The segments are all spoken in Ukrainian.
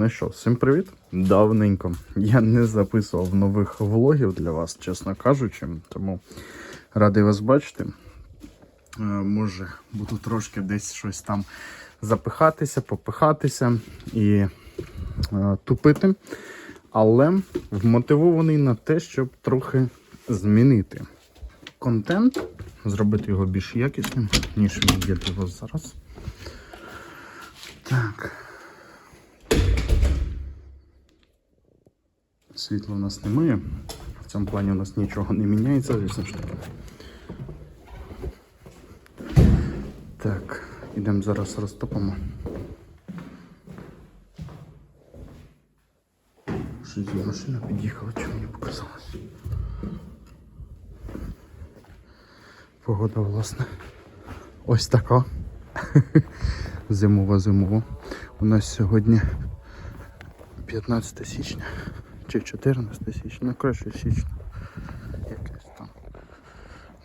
Ну що, всім привіт! Давненько. Я не записував нових влогів для вас, чесно кажучи, тому радий вас бачити. Е, Може, буду трошки десь щось там запихатися, попихатися і е, тупити. Але вмотивований на те, щоб трохи змінити контент, зробити його більш якісним, ніж він є для вас зараз. Так. Світла у нас немає. В цьому плані у нас нічого не міняється, звісно ж таки. Так, ідемо зараз розтопимо. Щось машина під'їхала, чи мені показалось. Погода, власне. Ось така. Зимова зимова. У нас сьогодні 15 січня чи 14 січня, ну краще січня. Якесь там.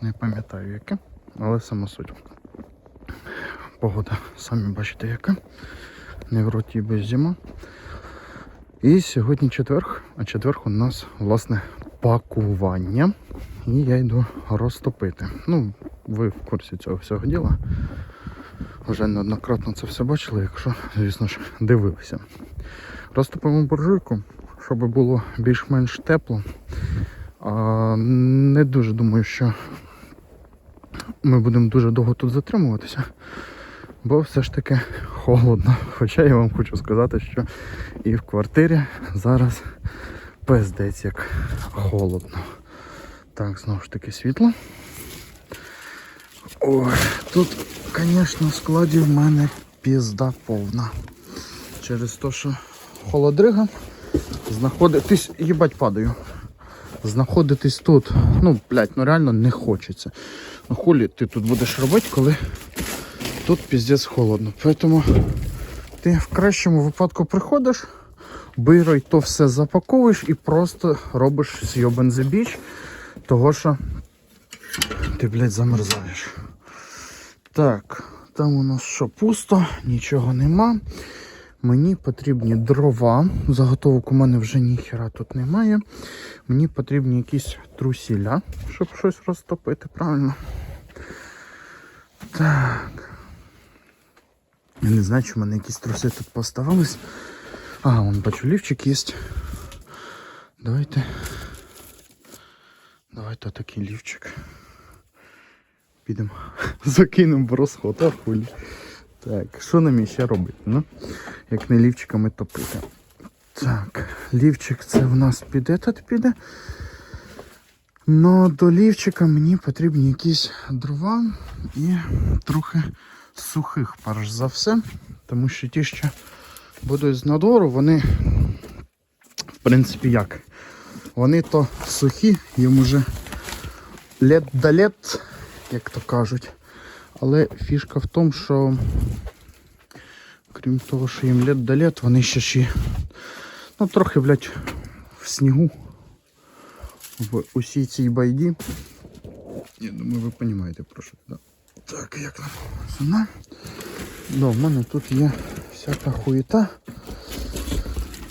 Не пам'ятаю яке, але сама суть. Погода, самі бачите, яка. Не в роті без зима. І сьогодні четверг, а четверг у нас власне пакування. І я йду розтопити. Ну, ви в курсі цього всього діла. Вже неоднократно це все бачили, якщо, звісно ж, дивилися. Розтопимо буржуйку, щоб було більш-менш тепло. А, не дуже думаю, що ми будемо дуже довго тут затримуватися, бо все ж таки холодно. Хоча я вам хочу сказати, що і в квартирі зараз пиздець як холодно. Так, знову ж таки світло. Ой, тут, звісно, в складі в мене пізда повна. Через те, що холодрига знаходитись, їбать падаю. Знаходитись тут, ну, блядь, ну реально не хочеться. Ну хулі ти тут будеш робити, коли тут піздець холодно. Тому ти в кращому випадку приходиш, бирой то все запаковуєш і просто робиш зйобан забіч, того що ти, блядь, замерзаєш. Так, там у нас що пусто, нічого нема. Мені потрібні дрова. Заготовок у мене вже ніхера тут немає. Мені потрібні якісь трусіля, щоб щось розтопити, правильно? Так. Я не знаю, чи в мене якісь труси тут поставились. Ага, вон бачу, лівчик є. Давайте. Давайте такий лівчик. Підемо. Закинемо в розход, а хулі. Так, що нам ще робити? Ну, як не лівчиками топити. Так, лівчик це в нас піде, тут піде. Ну, до лівчика мені потрібні якісь дрова і трохи сухих, перш за все. Тому що ті, що будуть з надвору, вони, в принципі, як? Вони то сухі, їм уже лет до лет, як то кажуть. Але фішка в тому, що крім того, що їм лет до лет, вони ще ще ну, трохи, блядь, в снігу. В усій цій байді. Я думаю, ви розумієте про що. Да. Так, як нам сюди. Да, в мене тут є всяка хуєта.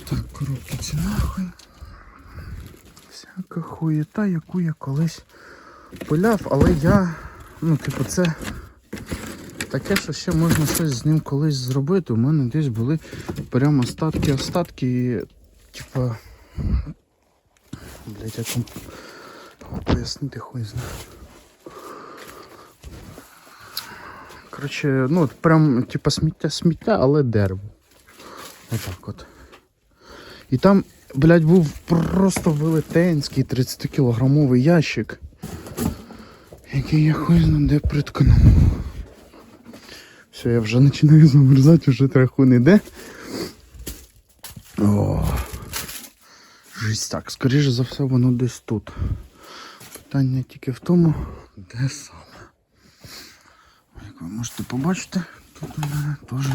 Так, коробки ці нахуй. Всяка хуєта, яку я колись пиляв, але я, ну, типу, це таке, що ще можна щось з ним колись зробити. У мене десь були прямо остатки, остатки, типа. Блять, як вам пояснити хуй знає. Коротше, ну от прям типа сміття, сміття, але дерево. Отак от. І там, блядь, був просто велетенський 30-кілограмовий ящик, який я хуй знаю де приткнув. Все, я вже починаю замерзати, вже трохи не йде. О. Жесть так, скоріше за все, воно десь тут. Питання тільки в тому, де саме. Як ви можете побачити, тут у мене теж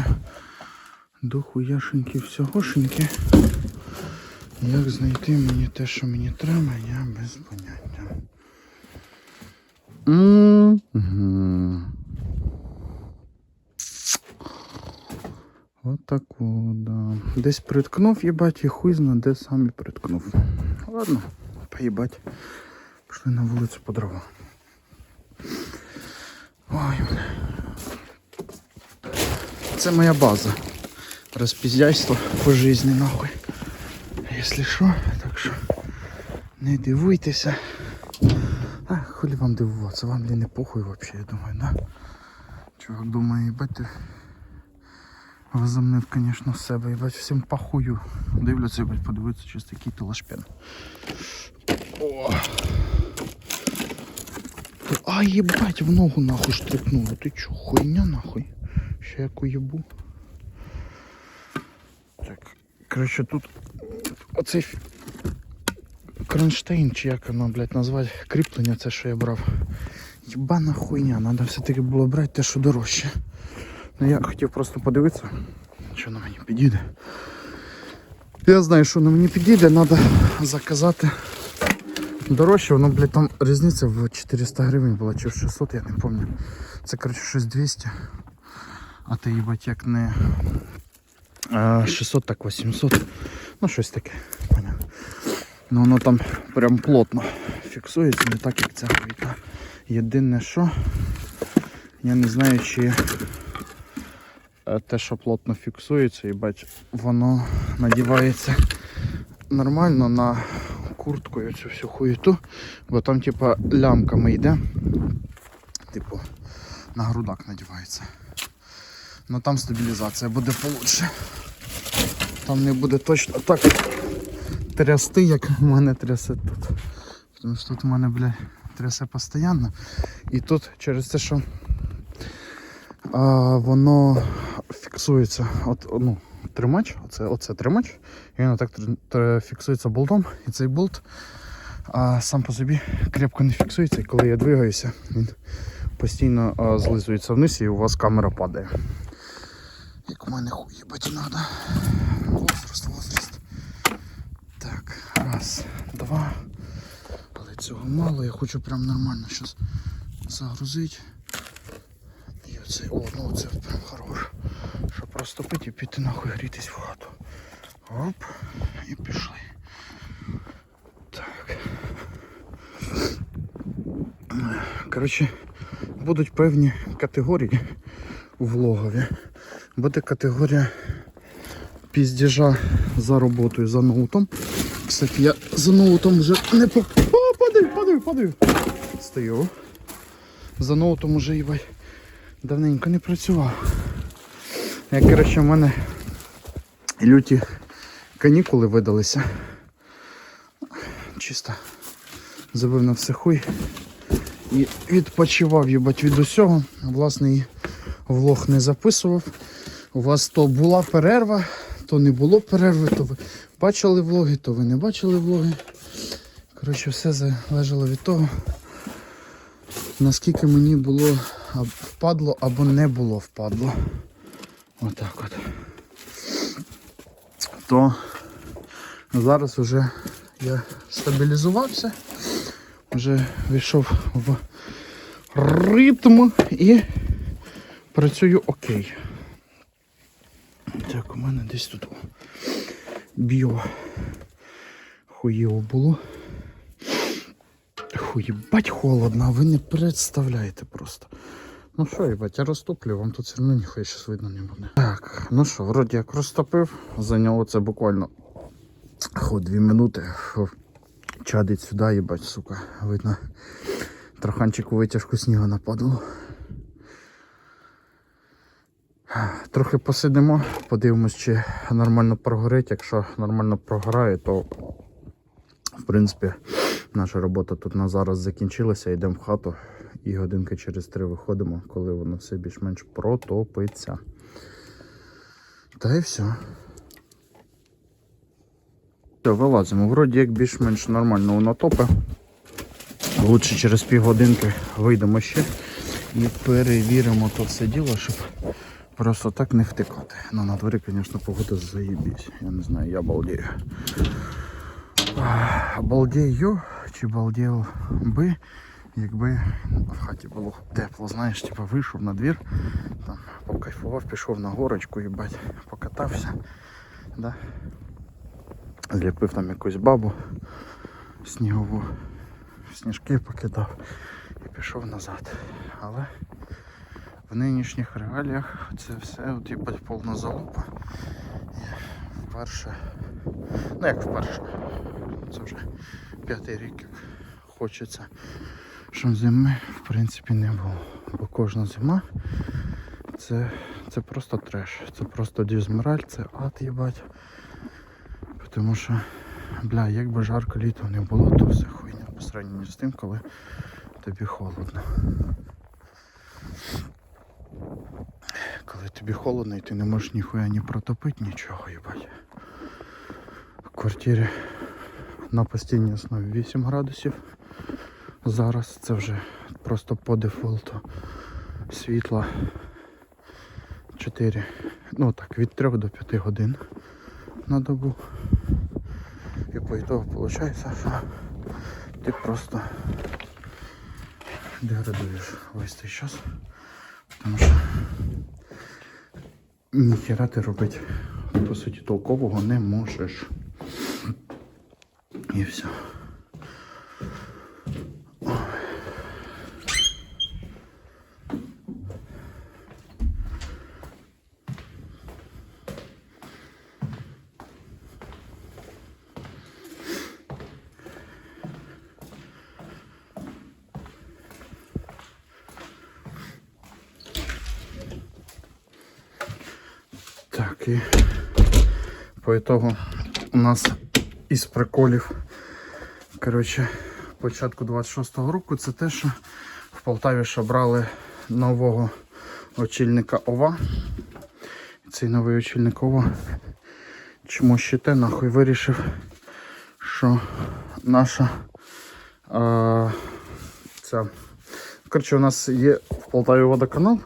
дохуяшеньки всьогошеньки. Як знайти мені те, що мені треба, я без поняття. Угу. От Отаку, да. Десь приткнув, їбать, і хуй зна, де сам і приткнув. Ладно, поїбать. Пішли на вулицю по дрова. Ой, бля. Це моя база. Розпіздяйство по житті, нахуй. Якщо що, так що не дивуйтеся. А, хулі вам дивуватися, вам ли не похуй вообще, я думаю, да? Чувак думає, їбать возомнив, конечно, з себе, їбать, всім похую. Дивляться, їбать, подивитися, чи такий ти лашпен. О. А, їбать, в ногу нахуй штрикнуло. Ти чо, хуйня нахуй? Ще яку їбу. Так, коротше, тут оцей кронштейн, чи як воно, блядь, назвати, кріплення, це що я брав. Єбана хуйня, треба все-таки було брати те, що дорожче. Ну я хотів просто подивитися, що на мені підійде. Я знаю, що на мені підійде, треба заказати дорожче, воно, блядь, там різниця в 400 гривень була чи в 600, я не пам'ятаю. Це, коротше, щось 200. А ти їбать як не е, 600, так 800. Ну, щось таке, понятно. Ну воно там прям плотно фіксується, не так як ця хуйня. Єдине що, я не знаю, чи те, що плотно фіксується, і бач, воно надівається нормально на куртку і цю всю хуєту, бо там типа лямками йде. Типу, на грудак надівається. Ну там стабілізація буде получше. Там не буде точно так трясти, як в мене трясе тут. Тому що тут в мене, бля, трясе постійно. І тут через те, що а, воно фіксується. От, ну, тримач, оце, оце тримач, і він так фіксується болтом, і цей болт а, сам по собі крепко не фіксується, і коли я двигаюся, він постійно а, злизується вниз і у вас камера падає. Як у мене хуй їбать надо. Возраст, возраст. Так, раз, два. Але цього мало, я хочу прям нормально зараз загрузити. І оце, о, ну це прям хорош. Щоб розтопити і піти нахуй грітись в хату. Оп, і пішли. Так. Коротше, будуть певні категорії у влогові. Буде категорія піздіжа за роботою за ноутом. Кстати, я за ноутом вже не по. О, падаю, падаю, падаю. Стою. За ноутом уже їбай. Давненько не працював. Я, коротше, в мене люті канікули видалися. Чисто забив на все хуй. І відпочивав їбать від усього. Власне, і влог не записував. У вас то була перерва, то не було перерви, то ви бачили влоги, то ви не бачили влоги. Коротше, все залежало від того, наскільки мені було впадло або не було впадло. Отак от. То зараз вже я стабілізувався, вже війшов в ритм і працюю окей. Так, у мене десь тут біо хуєво було. Хуєбать холодно, ви не представляєте просто. Ну що, їбать, я розтоплю, вам тут все одно ніхуя щас видно не буде. Так, ну що, вроді як розтопив, зайняло це буквально хо, дві минути. Чадить сюди, їбать, сука. Видно, троханчику витяжку снігу нападало. Трохи посидимо, подивимось, чи нормально прогорить. Якщо нормально прогорає, то в принципі наша робота тут на зараз закінчилася. Йдемо в хату і годинки через три виходимо, коли воно все більш-менш протопиться. Та і все. Все, вилазимо. Вроді як більш-менш нормально воно топе. Лучше через півгодинки вийдемо ще і перевіримо то все діло, щоб просто так не втикати. Ну на дворі, звісно, погода заєбісь. Я не знаю, я балдею. Ах, Балдею чи балдел би, Якби в хаті було тепло, знаєш, типу вийшов на двір, там покайфував, пішов на горочку, їбать, покатався. Да? Зліпив там якусь бабу снігову, сніжки покидав і пішов назад. Але в нинішніх реаліях це все їбать, повна залупа. І вперше, ну як вперше, це вже п'ятий рік як хочеться, щоб зими в принципі не було. Бо кожна зима це, це просто треш, це просто дізмораль, це ад їбать. Тому що, бля, якби жарко літо не було, то все хуйня по сравненню з тим, коли тобі холодно. Коли тобі холодно і ти не можеш ніхуя ні протопити, нічого, їбать. В квартирі на постійній основі 8 градусів. Зараз це вже просто по дефолту світла 4, ну так, від 3 до 5 годин на добу. І по ітогу виходить, що ти просто деградуєш весь цей час. Тому що ніхера ти робити по суті толкового не можеш. І все. Так, і по ітогу у нас із приколів, коротше, початку 26-го року це те, що в Полтаві ще брали нового очільника ОВА. Цей новий очільник ОВА чому ще те нахуй вирішив, що наша е, ця. Коротше, у нас є в Полтаві водоканал,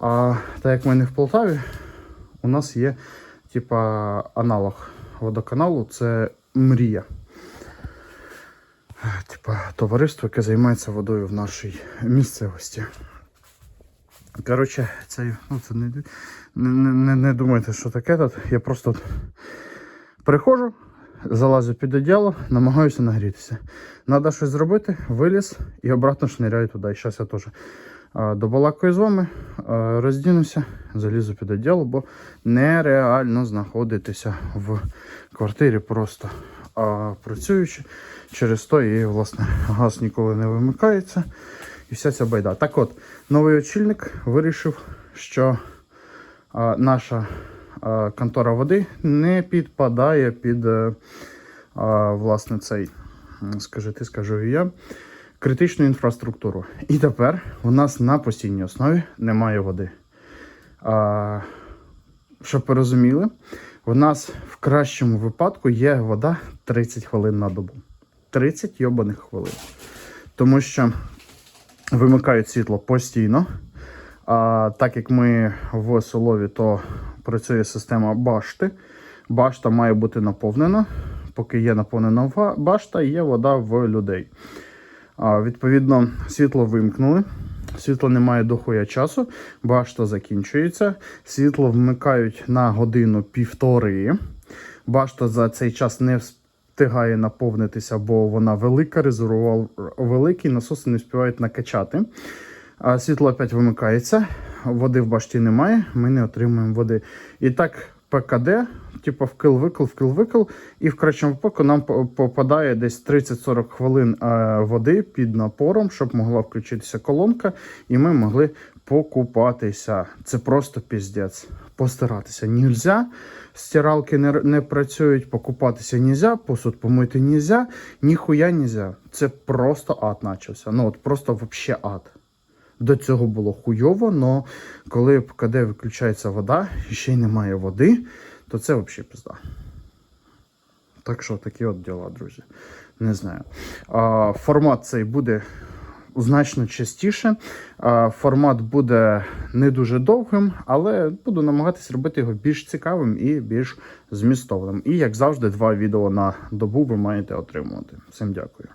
а так як ми не в Полтаві, у нас є типа аналог водоканалу, це мрія. Типа товариство, яке займається водою в нашій місцевості. Коротше, це, ну, це не, не, не, не думайте, що таке тут. Я просто приходжу, залазю під одіяло, намагаюся нагрітися. Надо щось зробити, виліз і обратно шниряю туди. І зараз я теж з вами, роздінуся, залізу під одіяло, бо нереально знаходитися в квартирі просто працюючи. Через то і власне газ ніколи не вимикається. І вся ця байда. Так от, новий очільник вирішив, що наша контора води не підпадає під е, а, власне цей, скажи ти, скажу і я, критичну інфраструктуру. І тепер у нас на постійній основі немає води. А, щоб ви розуміли, у нас в кращому випадку є вода 30 хвилин на добу. 30 йобаних хвилин. Тому що вимикають світло постійно. А так як ми в Солові, то працює система башти. Башта має бути наповнена. Поки є наповнена башта, є вода в людей. Відповідно, світло вимкнули. Світло немає дохуя часу, башта закінчується. Світло вмикають на годину півтори. Башта за цей час не встигає наповнитися, бо вона велика, резервуар великий, насоси не встигають накачати. Світло опять вимикається, води в башті немає, ми не отримуємо води. І так ПКД, типу вкил-викил, вкил-викил, і в кращому випадку нам попадає десь 30-40 хвилин е, води під напором, щоб могла включитися колонка, і ми могли покупатися. Це просто піздець. Постаратися нельзя, стиралки не, не працюють, покупатися нельзя, посуд помити нельзя, ніхуя нельзя. Це просто ад начався. Ну от просто вообще ад. До цього було хуйово, але коли ПКД виключається вода і ще й немає води, то це взагалі пизда. Так що такі от діла, друзі. Не знаю. А, формат цей буде значно частіше. А, формат буде не дуже довгим, але буду намагатись робити його більш цікавим і більш змістовним. І, як завжди, два відео на добу ви маєте отримувати. Всім дякую.